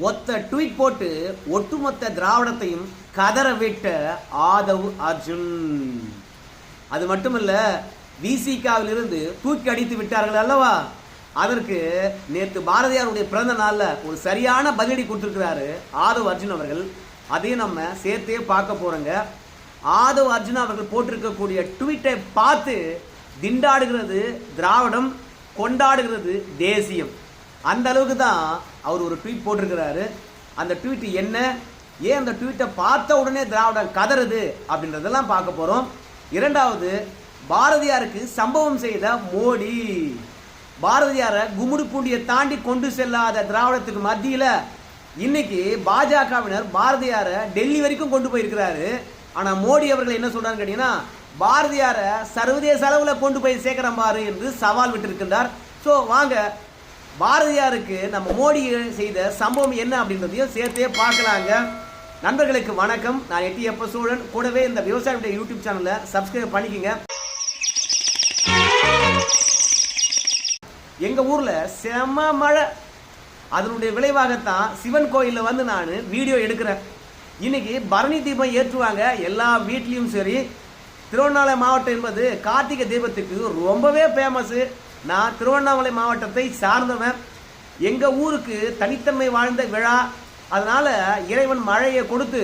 ஒத்த ட்வீட் போட்டு ஒட்டுமொத்த திராவிடத்தையும் கதற விட்ட ஆதவ் அர்ஜுன். அது மட்டுமல்ல விசிகாவிலிருந்து தூக்கி அடித்து விட்டார்கள் அல்லவா? அதற்கு நேற்று பாரதியாருடைய பிறந்த நாளில் ஒரு சரியான பதிலடி கொடுத்துருக்கிறாரு ஆதவ் அர்ஜுன் அவர்கள். அதையும் நம்ம சேர்த்தே பார்க்க போகிறோங்க ஆதவ் அர்ஜுன் அவர்கள் போட்டிருக்கக்கூடிய ட்வீட்டை பார்த்து திண்டாடுகிறது திராவிடம் கொண்டாடுகிறது தேசியம். அந்த அளவுக்கு தான் அவர் ஒரு ட்வீட் போட்டிருக்கிறாரு. அந்த ட்வீட் என்ன? ஏன் அந்த ட்வீட்டை பார்த்த உடனே திராவிடம் கதறுது அப்படின்றதெல்லாம் பார்க்க போகிறோம் இரண்டாவது பாரதியாருக்கு சம்பவம் செய்த மோடி. பாரதியாரை கும்முடு பூண்டியை தாண்டி கொண்டு செல்லாத திராவிடத்துக்கு மத்தியில் இன்னைக்கு பாஜகவினர் பாரதியாரை டெல்லி வரைக்கும் கொண்டு போயிருக்கிறாரு. ஆனால் மோடி அவர்கள் என்ன சொல்கிறான்னு கேட்டிங்கன்னா பாரதியாரை சர்வதேச அளவில் கொண்டு போய் சேர்க்குற பாரு என்று சவால் விட்டிருக்கின்றார். ஸோ வாங்க பாரதியாருக்கு நம்ம மோடி செய்த சம்பவம் என்ன அப்படின்றதையும் சேர்த்தே பார்க்கலாங்க. நண்பர்களுக்கு வணக்கம். நான் எட்டி எப்ப சூழன். கூடவே இந்த விவசாயியுடைய யூடியூப் சேனலை சப்ஸ்கிரைப் பண்ணிக்கங்க. எங்கள் ஊரில் செம மழை. அதனுடைய விளைவாகத்தான் சிவன் கோயிலில் வந்து நான் வீடியோ எடுக்கிறேன். இன்னைக்கு பரணி தீபம் ஏற்றுவாங்க எல்லா வீட்லேயும் சரி. திருவண்ணாமலை மாவட்டம் என்பது கார்த்திகை தீபத்துக்கு ரொம்பவே ஃபேமஸு நான் திருவண்ணாமலை மாவட்டத்தை சார்ந்தவன் எங்கள் ஊருக்கு தனித்தன்மை வாழ்ந்த விழா. அதனால் இறைவன் மழையை கொடுத்து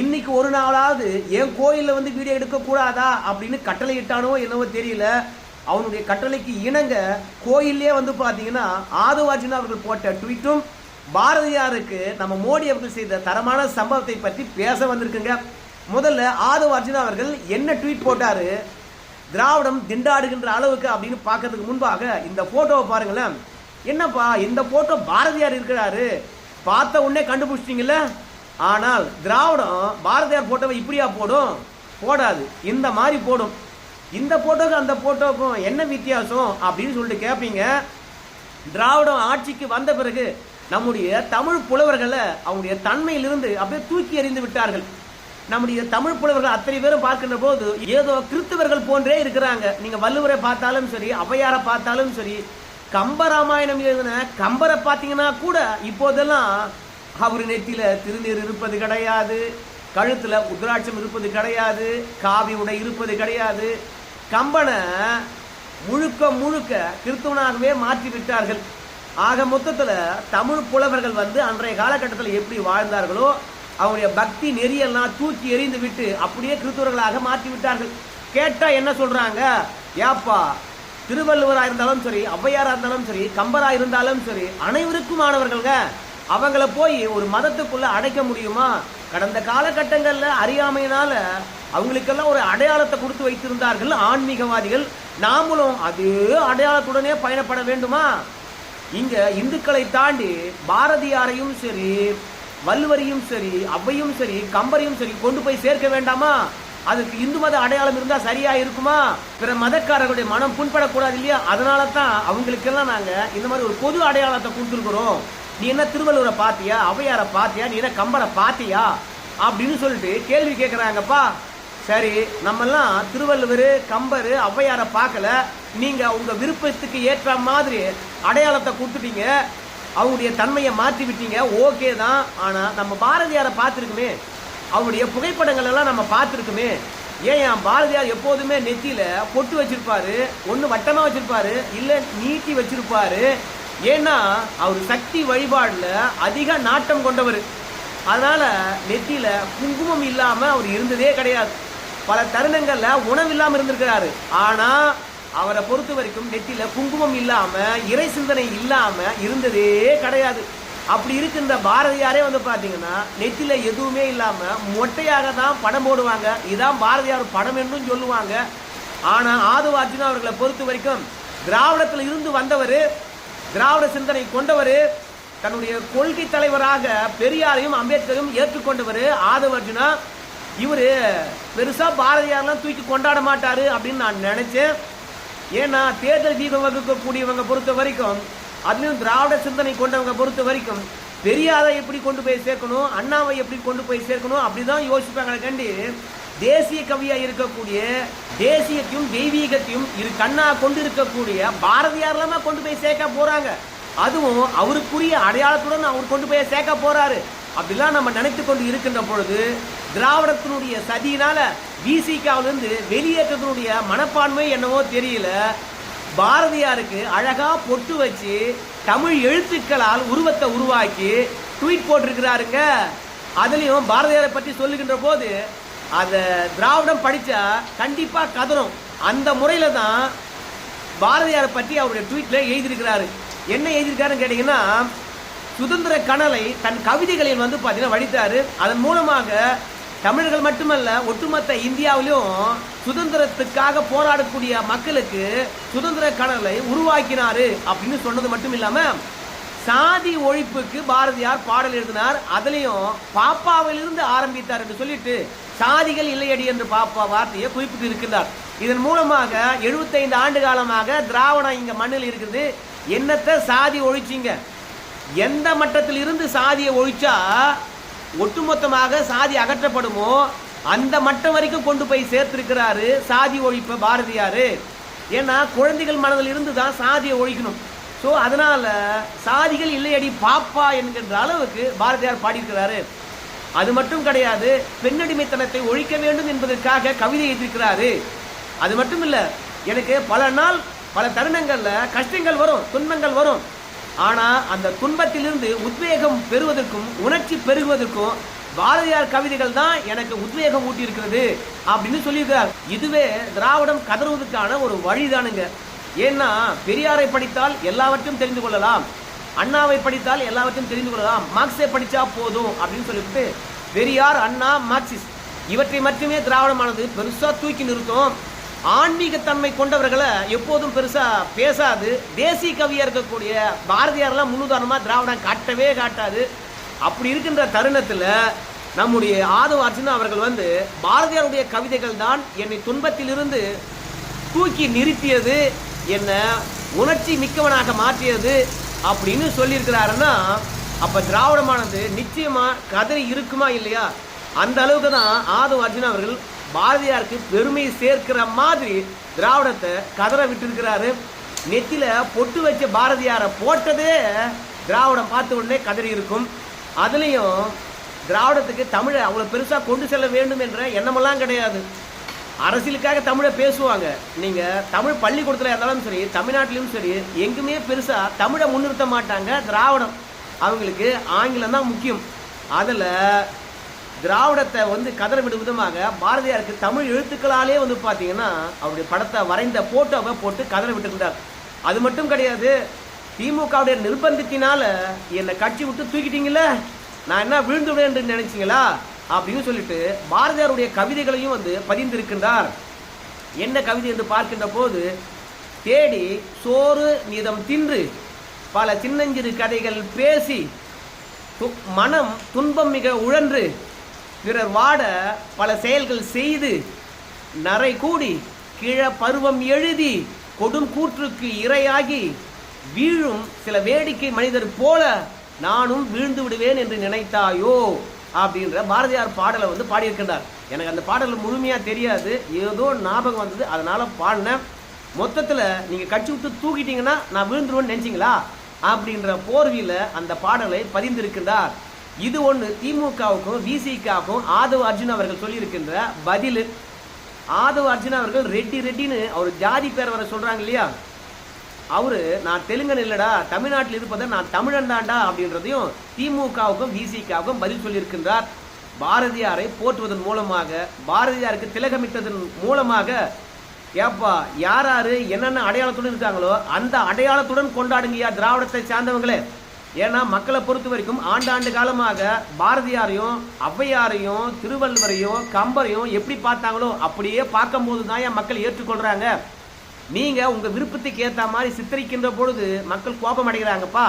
இன்னைக்கு ஒரு நாளாவது என் கோயிலில் வந்து வீடியோ எடுக்கக்கூடாதா? அப்படின்னு கட்டளை இட்டானோ என்னவோ தெரியல. அவனுடைய கட்டளைக்கு இணங்க கோயிலே வந்து பார்த்தீங்கன்னா ஆதவார்ஜுனா அவர்கள் போட்ட ட்வீட்டும் பாரதியாருக்கு நம்ம மோடி அவர்கள் செய்த தரமான சம்பவத்தை பற்றி பேச வந்திருக்குங்க. முதல்ல ஆதவ அவர்கள் என்ன ட்வீட் போட்டாரு? திராவிடம் திண்டாடுகின்ற அளவுக்கு அப்படின்னு பார்க்கறதுக்கு முன்பாக இந்த போட்டோவை பாருங்களேன். என்னப்பா இந்த போட்டோ பாரதியார் இருக்கிறாரு. பார்த்த உடனே கண்டுபிடிச்சிட்டீங்கல்ல? ஆனால் திராவிடம் பாரதியார் போட்டோவை இப்படியா போடும்? போடாது. இந்த மாதிரி போடும். இந்த போட்டோக்கு அந்த போட்டோக்கும் என்ன வித்தியாசம் அப்படின்னு சொல்லிட்டு கேட்பீங்க திராவிடம் ஆட்சிக்கு வந்த பிறகு நம்முடைய தமிழ் புலவர்களை அவங்களுடைய தன்மையிலிருந்து அப்படியே தூக்கி எறிந்து விட்டார்கள். நம்முடைய தமிழ் புலவர்கள் அத்தனை பேரும் பார்க்கின்ற போது ஏதோ கிறிஸ்தவர்கள் போன்றே இருக்கிறாங்க. நீங்க வள்ளுவரை பார்த்தாலும் சரி அவையாரை பார்த்தாலும் சரி கம்பராமாயணம் எழுதின கம்பரை பார்த்தீங்கன்னா கூட இப்போதெல்லாம் அவர் நெத்தியில திருநீர் இருப்பது கிடையாது கழுத்துல உத்ராட்சம் இருப்பது கிடையாது காவி உடை இருப்பது கிடையாது. கம்பனை முழுக்க முழுக்க கிறிஸ்தவனாகவே மாற்றி விட்டார்கள். ஆக மொத்தத்தில் தமிழ் புலவர்கள் வந்து அன்றைய காலகட்டத்தில் எப்படி வாழ்ந்தார்களோ அவருடைய பக்தி நெறியெல்லாம் தூக்கி எறிந்து விட்டு அப்படியே கிறிஸ்தவர்களாக மாற்றி விட்டார்கள். கேட்டா என்ன சொல்றாங்க? ஏப்பா திருவள்ளுவராக இருந்தாலும் சரி ஔவையாராக இருந்தாலும் சரி கம்பரா இருந்தாலும் சரி அனைவருக்கும் ஆனவர்கள்ங்க அவங்கள போய் ஒரு மதத்துக்குள்ள அடைக்க முடியுமா? கடந்த காலகட்டங்கள்ல அறியாமையினால அவங்களுக்கெல்லாம் ஒரு அடையாளத்தை கொடுத்து வைத்திருந்தார்கள் ஆன்மீகவாதிகள். நாமளும் அதே அடையாளத்துடனே பயணப்பட வேண்டுமா? இங்க இந்துக்களை தாண்டி பாரதியாரையும் சரி வள்ளுவரையும் சரி அவ்வையும் சரி கம்பரையும் சரி கொண்டு போய் சேர்க்க வேண்டாமா? அதுக்கு இந்து மத அடையாளம் இருந்தா சரியா இருக்குமா? பிற மதக்காரர்களுடைய மனம் புண்படக்கூடாது இல்லையா? அதனால தான் அவங்களுக்கெல்லாம் நாங்க இந்த மாதிரி ஒரு பொது அடையாளத்தை கொடுத்துருக்குறோம். நீ என்ன திருவள்ளுவரை பாத்தியா? ஔவையாரை பாத்தியா? நீ என்ன கம்பரை பாத்தியா? அப்படின்னு சொல்லிட்டு கேள்வி கேட்குறாங்கப்பா சரி நம்மெல்லாம் திருவள்ளுவர் கம்பர் ஔவையாரை பார்க்கல. நீங்கள் உங்கள் விருப்பத்துக்கு ஏற்ற மாதிரி அடையாளத்தை கொடுத்துட்டீங்க. அவங்களுடைய தன்மையை மாற்றி விட்டீங்க. ஓகே தான். ஆனால் நம்ம பாரதியாரை பார்த்துருக்குமே. அவருடைய புகைப்படங்கள் எல்லாம் நம்ம பார்த்துருக்குமே. ஏன் என் பாரதியார் எப்போதுமே நெத்தியில் பொட்டு வச்சிருப்பாரு ஒன்று வட்டமாக வச்சிருப்பாரு இல்லை நீட்டி வச்சிருப்பாரு. ஏன்னா அவர் சக்தி வழிபாடில் அதிக நாட்டம் கொண்டவர். அதனால் நெத்தியில் குங்குமம் இல்லாமல் அவர் இருந்ததே கிடையாது. பல தருணங்களில் உணவு இல்லாமல் இருந்திருக்கிறாரு. ஆனால் அவரை பொறுத்த வரைக்கும் நெத்தியில குங்குமம் இல்லாம இறை சிந்தனை இல்லாம இருந்ததே கிடையாது. அப்படி இருக்கின்ற பாரதியாரே வந்து பாத்தீங்கன்னா நெத்தியில எதுவுமே இல்லாம மொட்டையாக தான் படம் போடுவாங்க. இதான் பாரதியார் படம் என்றும் சொல்லுவாங்க. ஆனா ஆதவ அர்ஜுனா அவர்களை பொறுத்த வரைக்கும் திராவிடத்தில் இருந்து வந்தவர் திராவிட சிந்தனை கொண்டவர் தன்னுடைய கொள்கை தலைவராக பெரியாரையும் அம்பேத்கரையும் ஏற்றுக்கொண்டவர் ஆதவ அர்ஜுனா இவர் பெருசாக பாரதியார்லாம் தூக்கி கொண்டாட மாட்டார் அப்படின்னு நான் நினச்சேன். ஏன்னா தேர்தல் தீபம் வகுக்கக்கூடியவங்க பொறுத்த வரைக்கும் அதுலேயும் திராவிட சிந்தனை கொண்டவங்க பொறுத்த வரைக்கும் பெரியாரை எப்படி கொண்டு போய் சேர்க்கணும் அண்ணாவை எப்படி கொண்டு போய் சேர்க்கணும் அப்படிதான் யோசிப்பாங்களே கண்டு தேசிய கவியாக இருக்கக்கூடிய தேசியத்தையும் தெய்வீகத்தையும் இரு கண்ணா கொண்டு இருக்கக்கூடிய பாரதியார்லாமா கொண்டு போய் சேர்க்க போறாங்க. அதுவும் அவருக்குரிய அடையாளத்துடன் அவர் கொண்டு போய் சேர்க்க போறாரு. அப்படிலாம் நம்ம நினைத்து கொண்டு இருக்கின்ற பொழுது திராவிடத்தினுடைய சதியினால விசிகாவிலிருந்து வெளியேற்றத்தினுடைய மனப்பான்மை என்னவோ தெரியல. பாரதியாருக்கு அழகா பொட்டு வச்சு தமிழ் எழுத்துக்களால் உருவத்தை உருவாக்கி ட்வீட் போட்டிருக்கிறாருங்க. அதுலேயும் பாரதியாரை பற்றி சொல்லுகின்ற போது அத திராவிடம் படித்தா கண்டிப்பாக கதறும். அந்த முறையில் தான் பாரதியாரை பற்றி அவருடைய ட்வீட்டில் எழுதியிருக்கிறாரு. என்ன எழுதியிருக்காருன்னு கேட்டிங்கன்னா சுதந்திர கனலை தன் கவிதைகளில் வந்து பார்த்தீங்கன்னா வடித்தார். அதன் மூலமாக தமிழர்கள் மட்டுமல்ல ஒட்டுமொத்த இந்தியாவிலும் சுதந்திரத்துக்காக போராடக்கூடிய மக்களுக்கு சுதந்திர கடலை உருவாக்கினாரு அப்படின்னு சொன்னது மட்டும் இல்லாம சாதி ஒழிப்புக்கு பாரதியார் பாடல் எழுதினார். அதுலயும் பாப்பாவிலிருந்து ஆரம்பித்தார் என்று சொல்லிட்டு சாதிகள் இல்லையடி என்று பாப்பா வார்த்தையை குறிப்பிட்டு இருக்கின்றார். இதன் மூலமாக 75 ஆண்டு காலமாக திராவிடம் இங்க மண்ணில் இருக்குது. என்னத்தை சாதி ஒழிச்சிங்க? எந்த மட்டத்தில் இருந்து சாதியை ஒழிச்சா ஒட்டுமொத்தமாக சாதி அகற்றப்படுமோ அந்த மட்டம் வரைக்கும் கொண்டு போய் சேர்த்திருக்கிறாரு சாதி ஒழிப்ப பாரதியார். ஏன்னா குழந்தைகள் மனதில் இருந்து தான் சாதியை ஒழிக்கணும். ஸோ அதனால் சாதிகள் இல்லையடி பாப்பா என்கின்ற அளவுக்கு பாரதியார் பாடியிருக்கிறாரு. அது மட்டும் கிடையாது பெண்ணடிமைத்தனத்தை ஒழிக்க வேண்டும் என்பதற்காக கவிதை எழுதியிருக்கிறாரு. அது மட்டும் இல்லை எனக்கு பல நாள் பல தருணங்களில் கஷ்டங்கள் வரும் துன்பங்கள் வரும். ஆனா அந்த துன்பத்திலிருந்து உத்வேகம் பெறுவதற்கும் உணர்ச்சி பெருகுவதற்கும் பாரதியார் கவிதைகள் தான் எனக்கு உத்வேகம் ஊட்டி இருக்கிறது அப்படின்னு சொல்லியிருக்கிறார். இதுவே திராவிடம் கதறுவதற்கான ஒரு வழிதானுங்க ஏன்னா பெரியாரை படித்தால் எல்லாவற்றையும் தெரிந்து கொள்ளலாம். அண்ணாவை படித்தால் எல்லாவற்றையும் தெரிந்து கொள்ளலாம். மார்க்ஸை படித்தா போதும் அப்படின்னு சொல்லிவிட்டு பெரியார் அண்ணா மார்க்சிஸ்ட் இவற்றை மட்டுமே திராவிடமானது பெருசாக தூக்கி நிறுத்தும். ஆன்மீகத்தன்மை கொண்டவர்களை எப்போதும் பெருசாக பேசாது. தேசிய கவியாக இருக்கக்கூடிய பாரதியார்லாம் முன்னுதாரணமாக திராவிடம் காட்டவே காட்டாது. அப்படி இருக்கின்ற தருணத்தில் நம்முடைய ஆதவ அர்ஜுனா அவர்கள் வந்து பாரதியாருடைய கவிதைகள் தான் என்னை துன்பத்திலிருந்து தூக்கி நிறுத்தியது என்னை உணர்ச்சி மிக்கவனாக மாற்றியது அப்படின்னு சொல்லியிருக்கிறாருன்னா அப்போ திராவிடமானது நிச்சயமாக கதறி இருக்குமா இல்லையா? அந்த அளவுக்கு தான் ஆதவ அர்ஜுன் அவர்கள் பாரதியாருக்கு பெருமை சேர்க்கிற மாதிரி திராவிடத்தை கதற விட்டுருக்கிறாரு. நெத்தியில் பொட்டு வச்ச பாரதியாரை போட்டதே திராவிடம் பார்த்த உடனே கதறி இருக்கும். அதுலேயும் திராவிடத்துக்கு தமிழை அவ்வளோ பெருசாக கொண்டு செல்ல வேண்டும் என்ற எண்ணமெல்லாம் கிடையாது. அரசியலுக்காக தமிழை பேசுவாங்க. நீங்கள் தமிழ் பள்ளிக்கூடத்தில் இருந்தாலும் சரி தமிழ்நாட்டிலையும் சரி எங்குமே பெருசாக தமிழை முன்னிறுத்த மாட்டாங்க திராவிடம். அவங்களுக்கு ஆங்கிலம் தான் முக்கியம். அதில் திராவிடத்தை வந்து கதற விடும் விதமாக பாரதியாருக்கு தமிழ் எழுத்துக்களாலே வந்து பார்த்தீங்கன்னா அவருடைய படத்தை வரைந்த போட்டோவை போட்டு கதற விட்டுருந்தார் அது மட்டும் கிடையாது திமுகவுடைய நிர்பந்தத்தினால என்னை கட்சி விட்டு தூக்கிட்டீங்கல்ல? நான் என்ன விழுந்துவிடேன் என்று நினைச்சிங்களா? அப்படின்னு சொல்லிட்டு பாரதியாருடைய கவிதைகளையும் வந்து பதிந்திருக்கின்றார். என்ன கவிதை என்று பார்க்கின்ற போது தேடி சோறு நீதம் தின்று பல சின்னஞ்சிறு கதைகள் பேசி து- மனம் துன்பம் மிக உழன்று பிறர் வாட பல செயல்கள் செய்து நரை கூடி கிழ பருவம் எழுதி கொடும் கூற்றுக்கு இரையாகி வீழும் சில வேடிக்கை மனிதர் போல நானும் வீழ்ந்து விடுவேன் என்று நினைத்தாயோ? அப்படின்ற பாரதியார் பாடலை வந்து பாடியிருக்கின்றார். எனக்கு அந்த பாடல் முழுமையாக தெரியாது. ஏதோ ஞாபகம் வந்தது. அதனால் பாடினேன். மொத்தத்தில் நீங்கள் கட்சி விட்டு தூக்கிட்டீங்கன்னா நான் விழுந்துருவேன்னு நினச்சிங்களா? அப்படின்ற போர்வியில் அந்த பாடலை பதிந்திருக்கின்றார். இது ஒன்று திமுகவுக்கும் விசிகாவுக்கும் ஆதவ அர்ஜுன் அவர்கள் சொல்லியிருக்கின்ற பதில். ஆதவ அர்ஜுன் அவர்கள் ரெட்டி ரெட்டின்னு அவர் ஜாதி பேர் வர சொல்கிறாங்க இல்லையா? அவரு நான் தெலுங்கன் இல்லடா தமிழ்நாட்டில் இருப்பதை நான் தமிழன் தாண்டா அப்படின்றதையும் திமுகவுக்கும் விசிகாவுக்கும் பதில் சொல்லியிருக்கின்றார். பாரதியாரை போற்றுவதன் மூலமாக பாரதியாருக்கு திலகமிட்டதன் மூலமாக ஏப்பா யார் யாரு என்னென்ன அடையாளத்துடன் இருக்காங்களோ அந்த அடையாளத்துடன் கொண்டாடுங்கய்யா திராவிடத்தை சார்ந்தவங்களே. ஏன்னா மக்களை பொறுத்த வரைக்கும் ஆண்டாண்டு காலமாக பாரதியாரையும் ஔவையாரையும் திருவள்ளுவரையும் கம்பரையும் எப்படி பார்த்தாங்களோ அப்படியே பார்க்கும்போது தான் என் மக்கள் ஏற்றுக்கொள்கிறாங்க நீங்கள் உங்கள் விருப்பத்துக்கு ஏற்ற மாதிரி சித்தரிக்கின்ற பொழுது மக்கள் கோபம் அடைகிறாங்கப்பா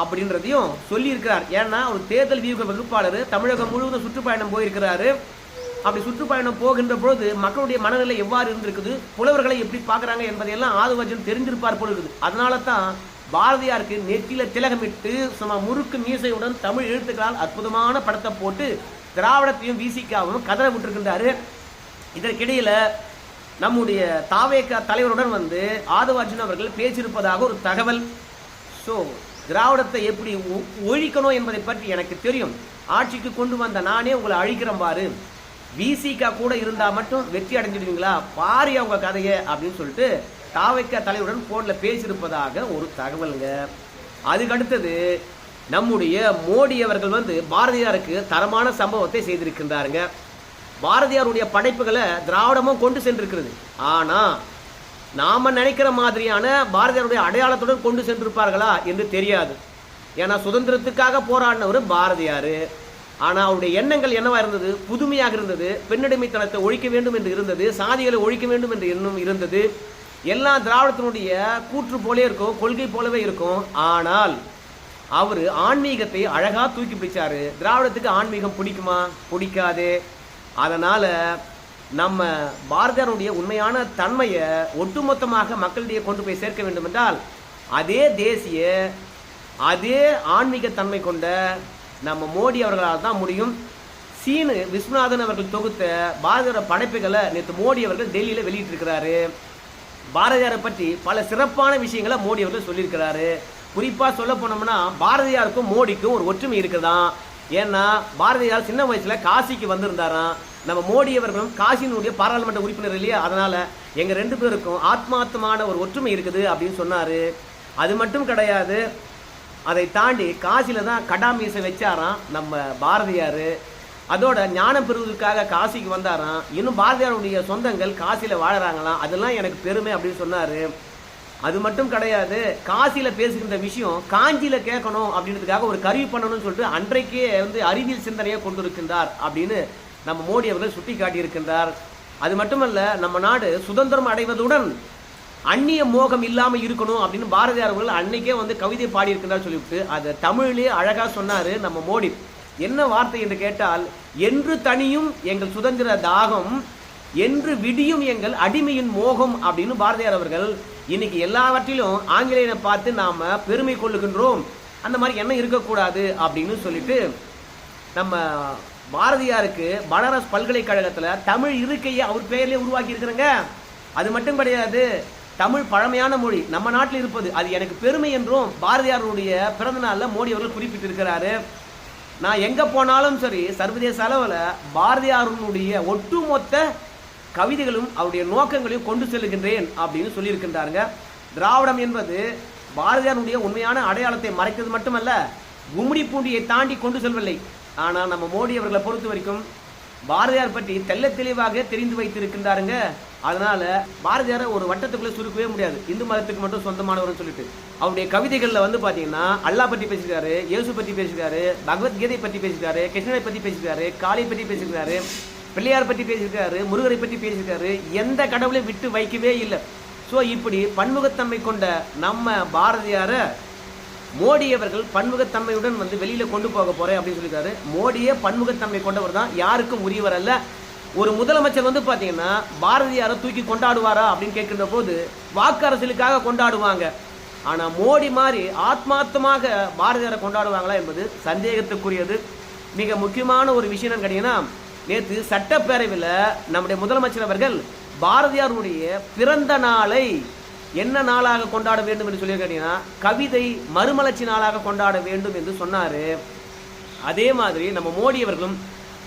அப்படின்றதையும் சொல்லியிருக்கிறார். ஏன்னா ஒரு தேர்தல் வியூக வகுப்பாளர் தமிழகம் முழுவதும் சுற்றுப்பயணம் போயிருக்கிறாரு. அப்படி சுற்றுப்பயணம் போகின்ற பொழுது மக்களுடைய மனநிலை எவ்வாறு இருந்திருக்குது புலவர்களை எப்படி பார்க்குறாங்க என்பதையெல்லாம் ஆதுவஜன் தெரிஞ்சிருப்பார் போல இருக்குது அதனால தான் பாரதியாருக்கு நெற்றியில திலகமிட்டு சும்மா முறுக்கு மீசையுடன் தமிழ் எழுத்துக்களால் அற்புதமான படத்தை போட்டு திராவிடத்தையும் விசிக்காவும் கதற விட்டுருக்கின்றாரு. இதற்கிடையில நம்முடைய தாவேக தலைவருடன் வந்து ஆதவார்ஜுன் அவர்கள் பேசியிருப்பதாக ஒரு தகவல். ஸோ திராவிடத்தை எப்படி ஒ- ஒழிக்கணும் என்பதை பற்றி எனக்கு தெரியும். ஆட்சிக்கு கொண்டு வந்த நானே உங்களை அழிக்கிறேன் பாரு. விசிகா கூட இருந்தால் மட்டும் வெற்றி அடைஞ்சிடுவீங்களா? பாரு அவங்க கதையை அப்படின்னு சொல்லிட்டு தாவைக்க தலைவருடன் போன்ல பேசியிருப்பதாக ஒரு தகவலுங்க. அதுக்கு அடுத்தது நம்முடைய மோடி அவர்கள் வந்து பாரதியாருக்கு தரமான சம்பவத்தை செய்திருக்கின்றாருங்க. பாரதியாருடைய படைப்புகளை திராவிடமும் கொண்டு சென்றிருக்கிறது. ஆனா நாம நினைக்கிற மாதிரியான பாரதியாருடைய அடையாளத்துடன் கொண்டு சென்றிருப்பார்களா என்று தெரியாது. ஏன்னா சுதந்திரத்துக்காக போராடினவர் பாரதியார். ஆனால் அவருடைய எண்ணங்கள் என்னவா இருந்தது? புதுமையாக இருந்தது. பெண்ணடிமைத்தனத்தை ஒழிக்க வேண்டும் என்று இருந்தது. சாதிகளை ஒழிக்க வேண்டும் என்று எண்ணம் இருந்தது. எல்லா திராவிடத்தினுடைய கூற்று போலே இருக்கும் கொள்கை போலவே இருக்கும். ஆனால் அவர் ஆன்மீகத்தை அழகா தூக்கி பிடிச்சாரு. திராவிடத்துக்கு ஆன்மீகம் பிடிக்குமா? பிடிக்காது. அதனால நம்ம பாரதியாருடைய உண்மையான தன்மையை ஒட்டுமொத்தமாக மக்களிடையே கொண்டு போய் சேர்க்க வேண்டும் என்றால் அதே தேசிய அதே ஆன்மீக தன்மை கொண்ட நம்ம மோடி அவர்களால் தான் முடியும். சீனு விஸ்வநாதன் அவர்கள் தொகுத்த பாரதியோட படைப்புகளை நேற்று மோடி அவர்கள் டெல்லியில் வெளியிட்டிருக்கிறாரு. பாரதியாரை பற்றி பல சிறப்பான விஷயங்களை மோடி அவர்கள் சொல்லியிருக்கிறாரு. குறிப்பாக சொல்ல போனோம்னா பாரதியாருக்கும் மோடிக்கும் ஒரு ஒற்றுமை இருக்குதான் ஏன்னா பாரதியார் சின்ன வயசில் காசிக்கு வந்திருந்தாராம். நம்ம மோடி அவர்களும் காசினுடைய பாராளுமன்ற உறுப்பினர் இல்லையா? அதனால் எங்கள் ரெண்டு பேருக்கும் ஆத்மாத்தமான ஒரு ஒற்றுமை இருக்குது அப்படின்னு சொன்னார். அது மட்டும் கிடையாது அதை தாண்டி காசியில் தான் கடாமீசை வச்சாராம் நம்ம பாரதியார். அதோட ஞானம் பெறுவதற்காக காசிக்கு வந்தாராம். இன்னும் பாரதியாருடைய சொந்தங்கள் காசியில் வாழறாங்களாம். அதெல்லாம் எனக்கு பெருமை அப்படின்னு சொன்னார். அது மட்டும் கிடையாது காசியில் பேசுகின்ற விஷயம் காஞ்சியில் கேட்கணும் அப்படின்றதுக்காக ஒரு கருவி பண்ணணும்னு சொல்லிட்டு அன்றைக்கே வந்து அறிவியல் சிந்தனையை கொண்டிருக்கின்றார் அப்படின்னு நம்ம மோடி அவர்கள் சுட்டி காட்டியிருக்கின்றார் அது மட்டுமல்ல நம்ம நாடு சுதந்திரம் அடைவதுடன் அந்நிய மோகம் இல்லாம இருக்கணும் அப்படின்னு பாரதியார் அவர்கள் அன்னைக்கே வந்து கவிதை பாடியிருக்கிறார் சொல்லிவிட்டு அதை தமிழ்லேயே அழகா சொன்னாரு நம்ம மோடி. என்ன வார்த்தை என்று கேட்டால் என்று தனியும் எங்கள் சுதந்திர தாகம் என்று விடியும் எங்கள் அடிமையின் மோகம் அப்படின்னு பாரதியார் அவர்கள் இன்னைக்கு எல்லாவற்றிலும் ஆங்கிலேயனை பார்த்து நாம் பெருமை கொள்ளுகின்றோம். அந்த மாதிரி எண்ணம் இருக்கக்கூடாது அப்படின்னு சொல்லிட்டு நம்ம பாரதியாருக்கு பனாரஸ் பல்கலைக்கழகத்தில் தமிழ் இருக்கையை அவர் பெயர்லேயே உருவாக்கி இருக்கிறங்க. அது மட்டும் கிடையாது தமிழ் பழமையான மொழி நம்ம நாட்டில் இருப்பது அது எனக்கு பெருமை என்றும் பாரதியாருடைய பிறந்தநாளில் மோடி அவர்கள் குறிப்பிட்டிருக்கிறாரு. நான் எங்கே போனாலும் சரி சர்வதேச அளவில் பாரதியாருடைய ஒட்டுமொத்த கவிதைகளும் அவருடைய நோக்கங்களையும் கொண்டு செல்கின்றேன் அப்படின்னு சொல்லியிருக்கின்றாருங்க. திராவிடம் என்பது பாரதியாருடைய உண்மையான அடையாளத்தை மறைக்கிறது மட்டுமல்ல கும்மிடி பூண்டியை தாண்டி கொண்டு செல்வதில்லை. ஆனால் நம்ம மோடி அவர்களை பொறுத்த வரைக்கும் பாரதியார் பற்றி தெள்ள தெளிவாக தெரிந்து வைத்திருக்கின்றாருங்க. அதனால பாரதியாரை ஒரு வட்டத்துக்குள்ளே சுருக்கவே முடியாது. இந்து மதத்துக்கு மட்டும் சொந்தமானவர்னு சொல்லிட்டு. அவருடைய கவிதைகள்ல வந்து பார்த்தீங்கன்னா அல்லாஹ் பற்றி பேசியிருக்காரு இயேசு பத்தி பேசியிருக்காரு பகவத்கீதை பற்றி பேசியிருக்காரு கிருஷ்ணனை பற்றி பேசியிருக்காரு காளி பற்றி பேசியிருக்காரு பிள்ளையார் பற்றி பேசியிருக்காரு முருகரை பற்றி பேசியிருக்காரு எந்த கடவுளையும் விட்டு வைக்கவே இல்லை. ஸோ இப்படி பன்முகத்தன்மை கொண்ட நம்ம பாரதியாரை மோடி அவர்கள் பன்முகத்தன்மையுடன் வந்து வெளியில கொண்டு போக போறேன் அப்படின்னு சொல்லியிருக்காரு. மோடியே பன்முகத்தன்மை கொண்டவர் தான். யாருக்கும் உரியவர் அல்ல. ஒரு முதலமைச்சர் வந்து பார்த்தீங்கன்னா பாரதியாரை தூக்கி கொண்டாடுவாரா அப்படின்னு கேட்கின்ற போது வாக்கு அரசியலுக்காக கொண்டாடுவாங்க. ஆனால் மோடி மாதிரி ஆத்மார்த்தமாக பாரதியாரை கொண்டாடுவாங்களா என்பது சந்தேகத்துக்குரியது. மிக முக்கியமான ஒரு விஷயம் என்னன்னு கேட்டீங்கன்னா நேற்று சட்டப்பேரவையில் நம்முடைய முதலமைச்சர் அவர்கள் பாரதியாருடைய பிறந்த நாளை என்ன நாளாக கொண்டாட வேண்டும் என்று சொல்லி கேட்டிங்கன்னா கவிதை மறுமலர்ச்சி நாளாக கொண்டாட வேண்டும் என்று சொன்னார். அதே மாதிரி நம்ம மோடி அவர்களும்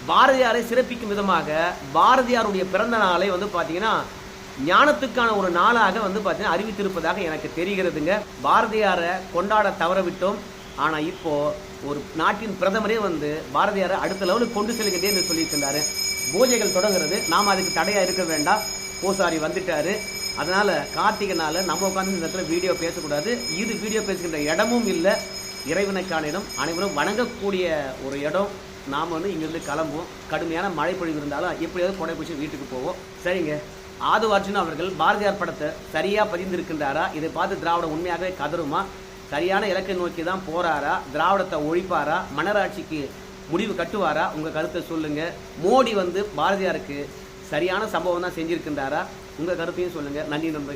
பாரதியாரை சிறப்பிக்கும் விதமாக பாரதியாருடைய பிறந்த நாளை வந்து பார்த்தீங்கன்னா ஞானத்துக்கான ஒரு நாளாக வந்து பார்த்தீங்கன்னா அறிவித்திருப்பதாக எனக்கு தெரிகிறதுங்க. பாரதியாரை கொண்டாட தவறவிட்டோம். ஆனால் இப்போது ஒரு நாட்டின் பிரதமரே வந்து பாரதியாரை அடுத்த லெவலுக்கு கொண்டு செல்கின்றேன் என்று சொல்லியிருக்கிறாரு பூஜைகள் தொடங்குறது நாம் அதுக்கு தடையாக இருக்க வேண்டாம். பூசாரி வந்துட்டார். அதனால் கார்த்திகைனால் நம்ம உட்காந்து இந்த இடத்துல வீடியோ பேசக்கூடாது. இது வீடியோ பேசுகின்ற இடமும் இல்லை. இறைவனுக்கான இடம் அனைவரும் வணங்கக்கூடிய ஒரு இடம். நாம் வந்து இங்கேருந்து கிளம்புவோம். கடுமையான மழை பொழிவு இருந்தாலும் எப்படியாவது கொடை பிடிச்சி வீட்டுக்கு போவோம். சரிங்க. ஆது அர்ஜுன் அவர்கள் பாரதியார் படத்தை சரியாக பதிந்திருக்கின்றாரா? இதை பார்த்து திராவிடம் உண்மையாகவே கதருமா சரியான இலக்கை நோக்கி தான் போறாரா? திராவிடத்தை ஒழிப்பாரா? மன்னராட்சிக்கு முடிவு கட்டுவாரா? உங்கள் கருத்தை சொல்லுங்கள் மோடி வந்து பாரதியாருக்கு சரியான சம்பவம் தான் செஞ்சுருக்கின்றாரா? உங்கள் கருத்தையும் சொல்லுங்கள் நன்றி நண்பர்கள்.